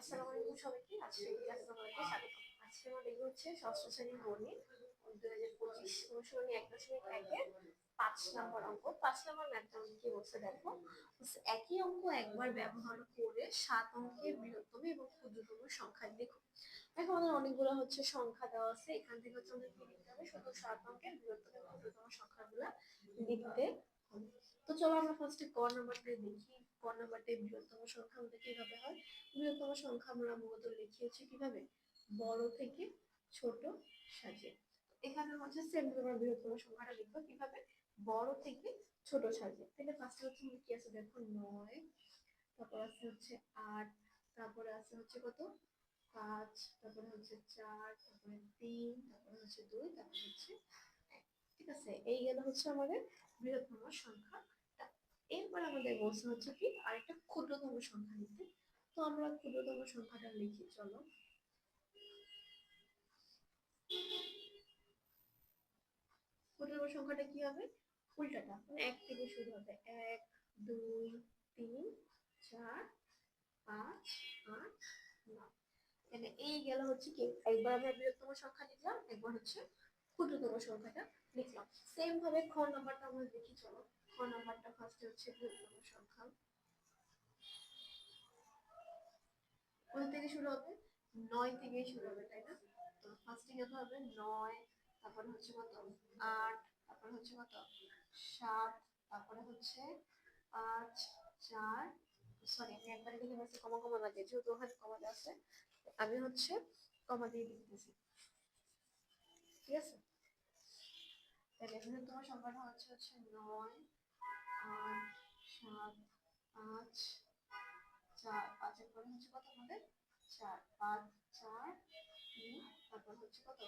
আসসালামু আলাইকুম সবাইকে। আজকে ক্লাস তোমাদেরকে স্বাগত। আজকে আমরা দেখব হচ্ছে ষষ্ঠ শ্রেণির গণিত দুই হাজার পঁচিশ অনুসরণী এক দশমিক একের পাঁচ নম্বর অঙ্ক। পাঁচ নম্বর ম্যাথটা কি বলছে দেখো? একই অঙ্ক একবার ব্যবহার করে সাত অঙ্কের বৃহত্তম এবং ক্ষুদ্রতম সংখ্যা দেখো দেখো, আমাদের অনেকগুলো হচ্ছে সংখ্যা দেওয়া আছে। এখান থেকে হচ্ছে আমাদের কি লিখতে হবে? শুধু সাত অঙ্কের বৃহত্তম এবং ক্ষুদ্রতম সংখ্যাগুলো লিখতে তো চলো আমরা ফার্স্টে ক নাম্বারটা দেখি। ক নাম্বারটা বৃহত্তম সংখ্যা আমাদের কীভাবে হয়? বৃহত্তম সংখ্যা আমরা মূলত লিখিয়েছি কীভাবে? বড় থেকে ছোট সাজে এখানে হচ্ছে সেম আমরা বৃহত্তম সংখ্যাটা লিখব কীভাবে? বড় থেকে ছোট সাজে তাহলে ফার্স্টে হচ্ছে কি আছে? দেখো নয়, তারপর আছে হচ্ছে আট, তারপরে আছে হচ্ছে কত? পাঁচ, তারপরে হচ্ছে চার, তারপরে তিন, তারপরে হচ্ছে দুই, তারপরে হচ্ছে ঠিক আছে? এই গেল হচ্ছে আমাদের বৃহত্তম সংখ্যাটা এরপর আমাদের বলছে হচ্ছে কি, আরেকটা ক্ষুদ্রতম সংখ্যা নিতে। তো আমরা ক্ষুদ্রতম সংখ্যাটা লিখি, চলো। ক্ষুদ্রতম সংখ্যাটা কি হবে? উল্টাটা মানে এক থেকে শুরু হবে। এক, দুই, তিন, চার, পাঁচ, আট, নয়। মানে এই গেল হচ্ছে কি, একবার আমরা বৃহত্তম সংখ্যা লিখলাম, একবার হচ্ছে ক্ষুদ্রতম সংখ্যাটা লিখলাম। সেম ভাবে খ নাম্বারটা আমরা দেখি, চলো। নাম্বারটা ফার্স্টে হচ্ছে বৃহত্তম সংখ্যা। কোথা থেকে শুরু হবে? নয় থেকে শুরু হবে, তাই না? তো ফার্স্টে কত হবে? নয়, তারপরে হচ্ছে কত? আট, তারপরে হচ্ছে কত? সাত, তারপরে হচ্ছে পাঁচ, চার সরি আমি একবারে লিখে ফেলছি, কমা কমা লাগে, যেহেতু ওখানে কমা আছে, আমি হচ্ছে কমা দিয়ে লিখতেছি। ঠিক আছে? তাহলে এখানে তোমার সংখ্যাটা হচ্ছে হচ্ছে নয় আট, সাত পাঁচ চার পাঁচের পরে হচ্ছে কত আমাদের চার, পাঁচ, চার, তিন, তারপর হচ্ছে কত?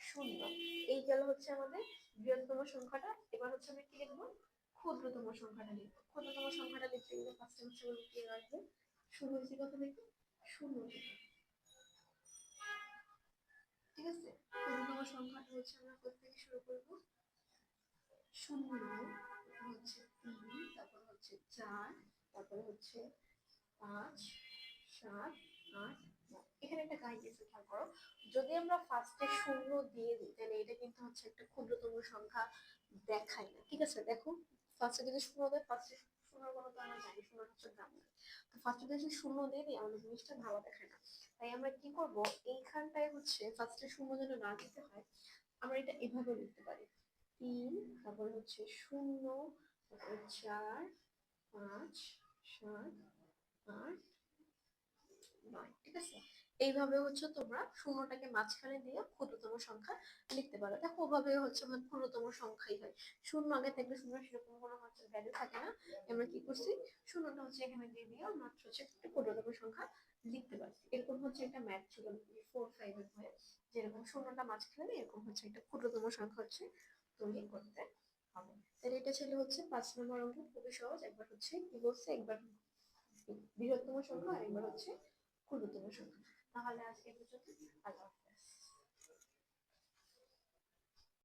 শূন্য। এই গেল হচ্ছে আমাদের বৃহত্তম সংখ্যাটা। এবার হচ্ছে আমি কি লিখব? ক্ষুদ্রতম সংখ্যাটা লিখব। ক্ষুদ্রতম সংখ্যাটা লিখতে গেলে ফার্স্টে হচ্ছে কি আসবে শুরু হয়েছে কত থেকে শূন্য। ঠিক আছে? ক্ষুদ্রতম সংখ্যাটা হচ্ছে আমরা কোথা থেকে শুরু করব? শূন্য তারপর হচ্ছে তিন, তারপর হচ্ছে চার, তারপর হচ্ছে পাঁচ, সাত, আট এখানে একটা গাইডেন্স খেয়াল করো। যদি আমরা ফার্স্টে শূন্য দিয়ে দিই, তাহলে এটা কিন্তু হচ্ছে একটা ক্ষুদ্রতম সংখ্যা দেখায় না। ঠিক আছে? দেখো ফার্স্টে যদি শূন্য দেয় ফার্স্টে শূন্যর কোনো তো আমরা জানি শূন্য হচ্ছে গ্রাম। তো ফার্স্টে যদি শূন্য দিয়ে দিই আমাদের জিনিসটা ভালো দেখায় না। তাই আমরা কি করব? এইখানটায় হচ্ছে ফার্স্টে শূন্য যেন না দিতে হয়, আমরা এটা এভাবে লিখতে পারি। তিন, তারপর হচ্ছে শূন্য, তারপরে চার, পাঁচ, সাত, আট, নয়, ঠিক আছে? এইভাবে হচ্ছে তোমরা শূন্যটাকে মাঝখানে দিয়ে ক্ষুদ্রতম সংখ্যা লিখতে পারো। দেখো, ওভাবে হচ্ছে আমার ক্ষুদ্রতম সংখ্যাই হয়। শূন্য আগে থাকলে শূন্য সেরকম কোনো হচ্ছে ভ্যালু থাকে না। আমরা কি করছি? শূন্যটা হচ্ছে এখানে দিয়ে দিয়ে মাত্র হচ্ছে একটা ক্ষুদ্রতম সংখ্যা লিখতে পারছি। এরকম হচ্ছে একটা ম্যাথ ছিল ফোর ফাইভ এর বইয়ে যেরকম শূন্যটা মাঝখানে এরকম হচ্ছে একটা ক্ষুদ্রতম সংখ্যা হচ্ছে তৈরি করতে হবে। তাহলে এটা ছিল হচ্ছে পাঁচ নম্বর অঙ্ক, খুবই সহজ। একবার হচ্ছে কি বলছে একবার বৃহত্তম সংখ্যা, আর একবার হচ্ছে ক্ষুদ্রতম সংখ্যা। তাহলে আজকে পর্যন্ত। আল্লাহ হাফেজ।